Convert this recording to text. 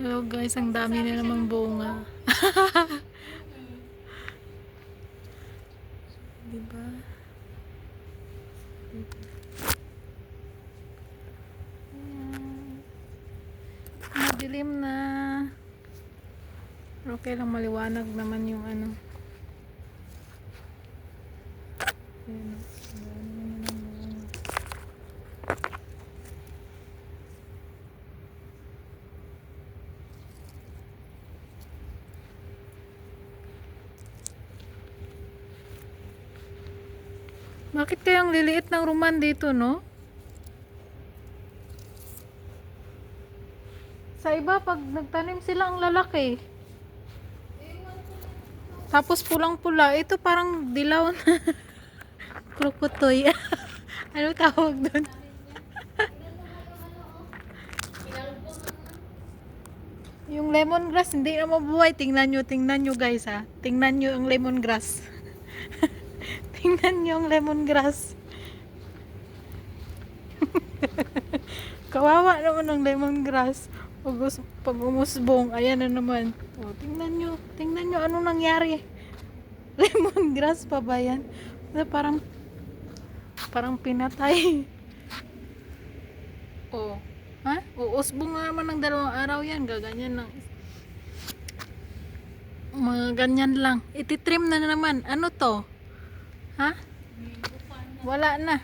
Hello guys, ang dami na namang bunga. diba? Ayan. Madilim na. Pero okay lang maliwanag naman yung ano. Ayan, ang dami na namang bunga. Bakit kayang liliit ng ruman dito, no? Sa iba, pag nagtanim sila ang lalaki. Tapos pulang-pula. Ito parang dilaw na. Krokotoy. ano tawag doon? yung lemongrass, hindi na mabuhay. Tingnan nyo, tingnan nyo guys ha. Tingnan nyo ang lemongrass. Tingnan nyo ang lemongrass. Kawawa naman ang lemongrass. Pag, pag umusbong, ayan na naman. O, tingnan nyo. Tingnan nyo ano nangyari. Lemongrass pa ba yan? Na parang parang pinatay. O. Ha? Uusbong nga naman ng dalawang araw yan. Gaganyan lang. Mga ganyan lang. Ititrim na naman. Ano to? Ha? Wala na.